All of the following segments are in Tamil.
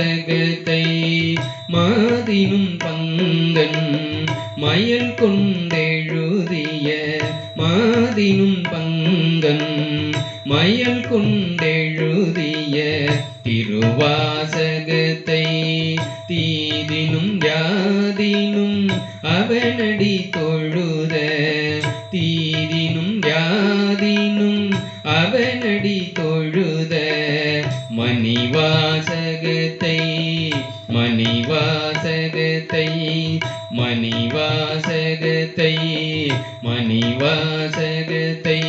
திருவாசகத்தை மாதினும் பங்கன் மயல் கொண்டெழுதிய மாதினும் பங்கன் மயல் கொண்டெழுதிய திருவாசகத்தை தீதினும் யாதினும் அவனடி தொழுத தீதினும் யாதினும் அவனடி தொழுத மணிவாசகத்தை.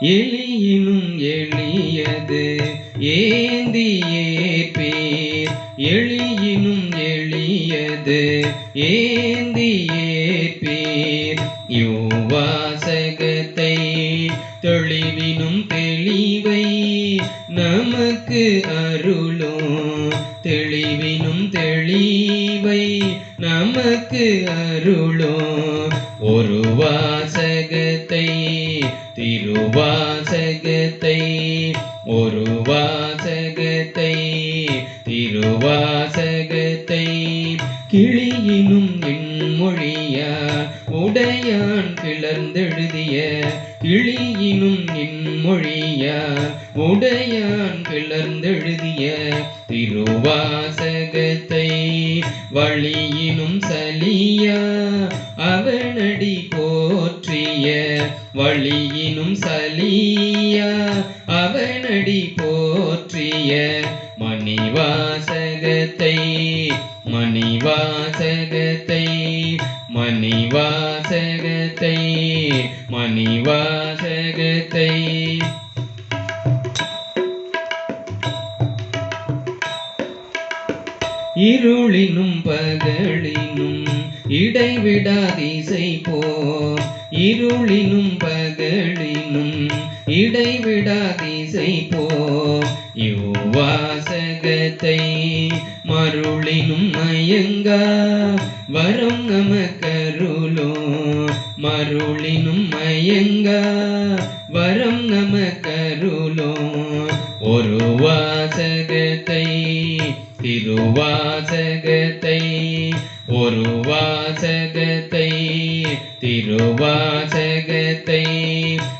எளியினும் எளியது ஏந்தியேற்பேர் எளியினும் எளியது ஏ நமக்கு அருளும். ஒரு வாசகத்தை திருவாசகத்தை ஒரு வாசகத்தை திருவாசகத்தை. கிளியினும் என்மொழியா உடையான் கிளர்ந்தெழுதிய கிளியினும் என்மொழியா உடையான் கிளர்ந்தெழுதிய திருவாசகத்தை வழியினும் சலியா அவனடி போற்றிய வழியினும் சலியா அவனடி போற்றிய மணிவாசகத்தை மணிவாசகத்தை மணிவா இருளினும் பகலினும் இடைவிடாதிசை போ. இருளினும் பகலினும் இடைவிடாதிசை போ. இவ்வாசகத்தை மருளினும் மயங்கா. வரும் நமக்கருளோ மருளினும் மயங்கா. வரம் நமக்கருளோ ஒரு வாசகத்தை திருவாசகத்தை ஒரு வாசகத்தை திருவாசகத்தை.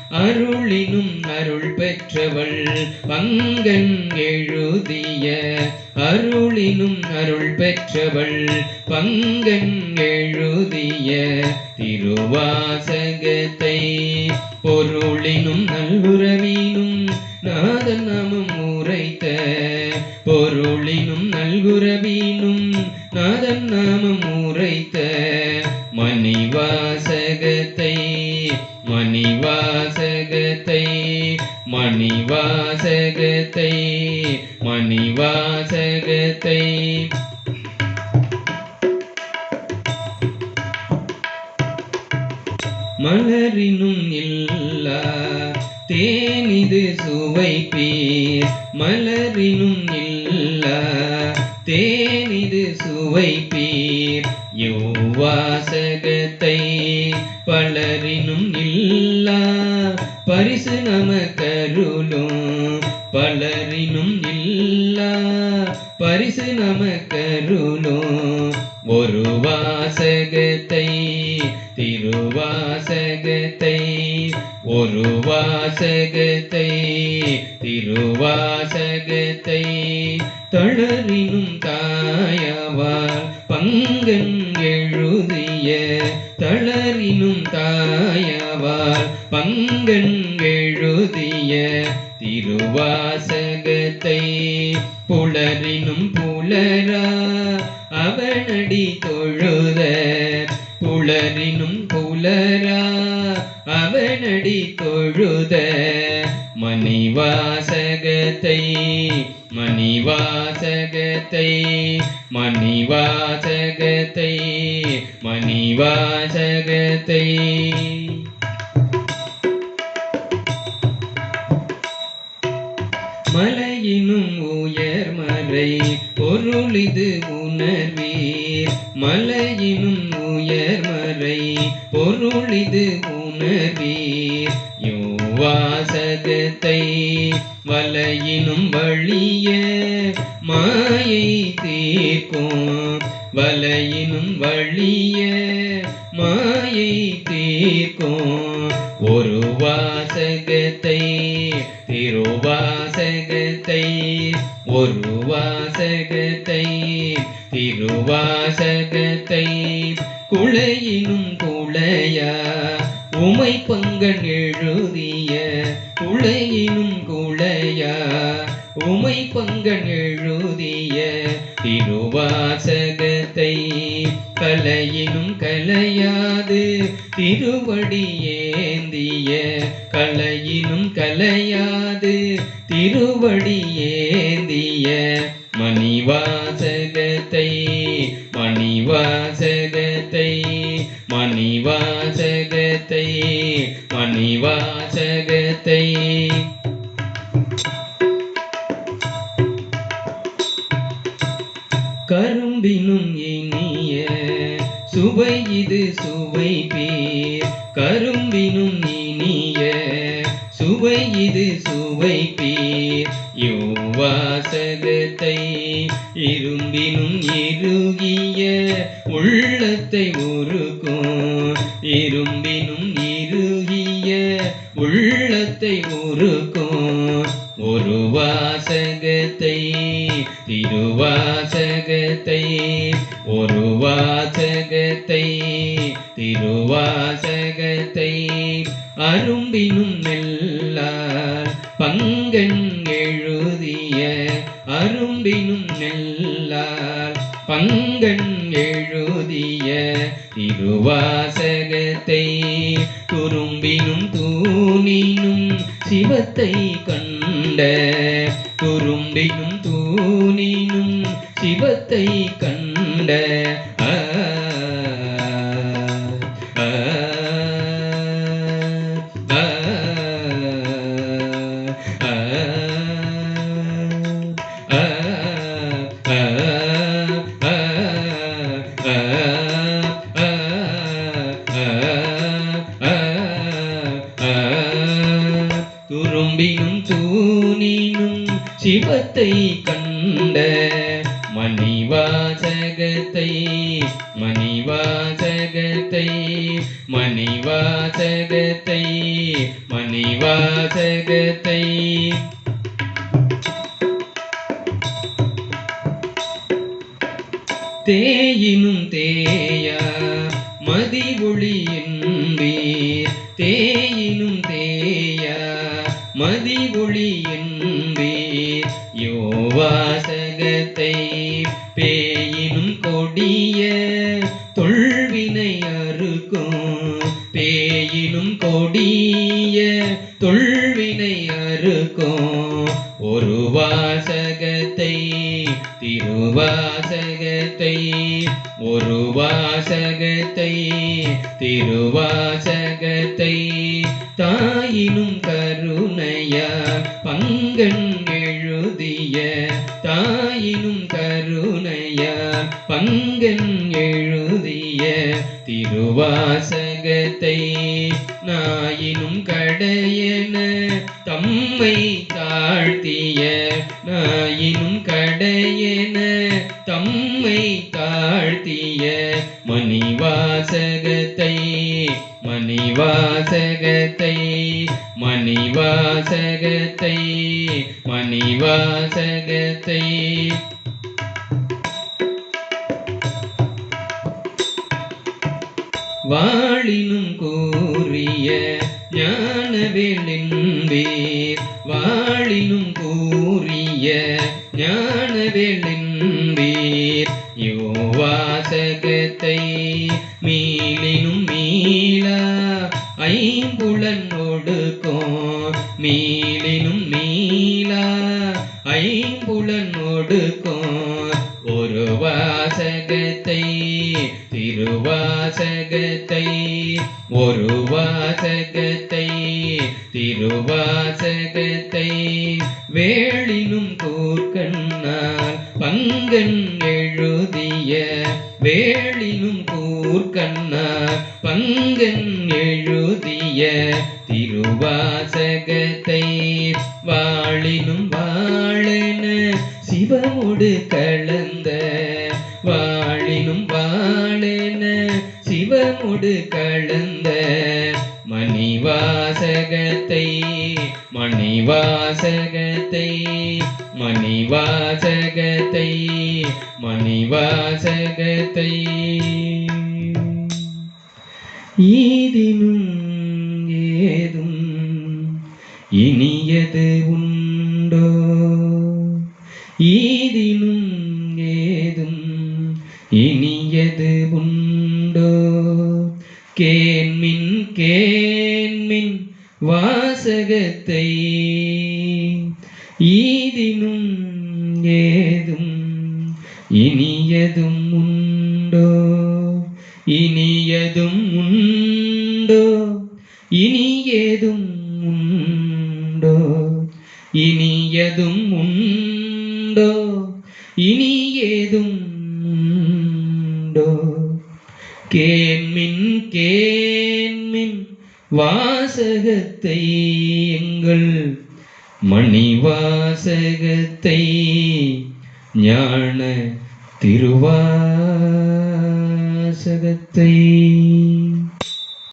அருளினும் அருள் பெற்றவள் பங்கன் எழுதிய அருளினும் அருள் பெற்றவள் பங்கன் எழுதிய திருவாசகத்தை. பொருளினும் நல்குரவினும் நாதன் பொருளினும் நாதன் நாமம் உரைத்த மணிவாசகத்தை மணிவாசகத்தை மணிவாசகத்தை மணிவாசகத்தை. மலரினும் இல்லா தேனிது சுவைப்பீர். மலரினும் இல்லா தேனிது யோவாசகத்தை பலரினும் இல்லா. பரிசு நமக்கருளும். பலரினும் இல்லா. பரிசு நமக்கருளும். ஒரு வாசகத்தை திருவாசகத்தை ஒரு வாசகத்தை திருவா தாயவார் தாயவால் பங்கன் எழுதிய திருவாசகத்தை புலரினும் புலரா அவனடி தொழுத புலரினும் புலரா அவனடி தொழுத தொழுத மணிவாசகத்தை மணிவாசகத்தை மணிவாசகத்தை மணிவாசகத்தை. மலையினும் உயர் மலை பொருளிது உணர்வீர். மலையினும் உயர் மலை பொருளிது உணர்வீர். யோ வாசகத்தை வலையினும் வழிய மாயை தீர்க்கும். வலையினும் வழிய மாயை தீர்க்கும். ஒரு வாசகத்தை திருவாசகத்தை ஒரு வாசகத்தை திருவாசகத்தை குளையினும் குளையா உமை பங்கன் எழுதிய குளையினும் குளையா உமை பங்கன் எழுதிய திருவாசகத்தை கலையினும் கலையாது. திருவடி ஏந்திய கலையினும் கலையாது. திருவடியே வாசகத்தை. கரும்பினும் இனிய சுவை இது சுவை பேர். கரும்பினும் இனிய சுவை இது சுவை பேர். யோவாசகத்தை இரும்பினும் இறுகிய உள்ளத்தை உருக்கும் உள்ளத்தை முறுக்கும். ஒரு வாசகத்தை திருவாசகத்தை ஒரு வாசகத்தை திருவாசகத்தை. அரும்பினும் நெல்லார் பங்கன் எழுதிய அரும்பினும் நெல்லார் பங்கன் எழுதிய திருவாசகத்தை துரும்பினும் தூணினும் சிவத்தை கண்ட துரும்பினும் தூணினும் சிவத்தை கண்ட மணிவாசகத்தை மணிவாசகத்தை மணிவாசகத்தை. தேயினும் தேயா மதி ஒளி என்பீர். தேயினும் தேயா மதி ஒளி என்பீர். யோவாசகத்தை பே அறுக்கும் ஒரு வாசகத்தை திருவாசகத்தை ஒரு வாசகத்தை திருவாசகத்தை தாயினும் கருணையா பங்கன் எழுதிய தாயினும் கருணையா பங்கன் எழுதிய திருவாசகத்தை நாயினும் கடையன தம்மை தாழ்த்திய நாயினும் கடையென தம்மை தாழ்த்திய மணிவாசகத்தை மணிவாசகத்தை மணிவாசகத்தை மணிவாசகத்தை. வாழினும் கூறிய ஞானவேளின்பீர் வாழிலும் கூறிய ஞானவேளின்பீர் யோவாசகத்தை மீளினும் மீளா ஐம்புலன் ஒடுக்கும் மீளினும் மீளா ஐம்புலன் ஒடுக்கும் வாசகத்தை திருவாசகத்தை வேளினும் கூர்க்கண்ணால் பங்கன் எழுதிய வேளினும் கூர்க்கண்ணால் பங்கன் எழுதிய திருவாசகத்தை வாழினும் வாழன சிவமுடு கலந்த வாழினும் வாழன சிவமுடு கலந்த மணிவாசகத்தை மணிவாசகத்தை மணிவாசகத்தை மணிவாசகத்தை. ஈதினும் ஏதும் இனியது உண்டோ? ஈதினும் ஏதும் இனியது உண்டோ? கேன்மின் கேன்மின் வாசகத்தை ஈதினும் ஏதும் இனியதும் உண்டோ? இனியதும் உண்டோ? இனியதும் உண்டோ? இனியதும் உண்டோ? இனியதும் உண்டோ? கேன்மின் கேன்மின் வா வாசகத்தை எங்கள் மணிவாசகத்தை ஞான திருவாசகத்தை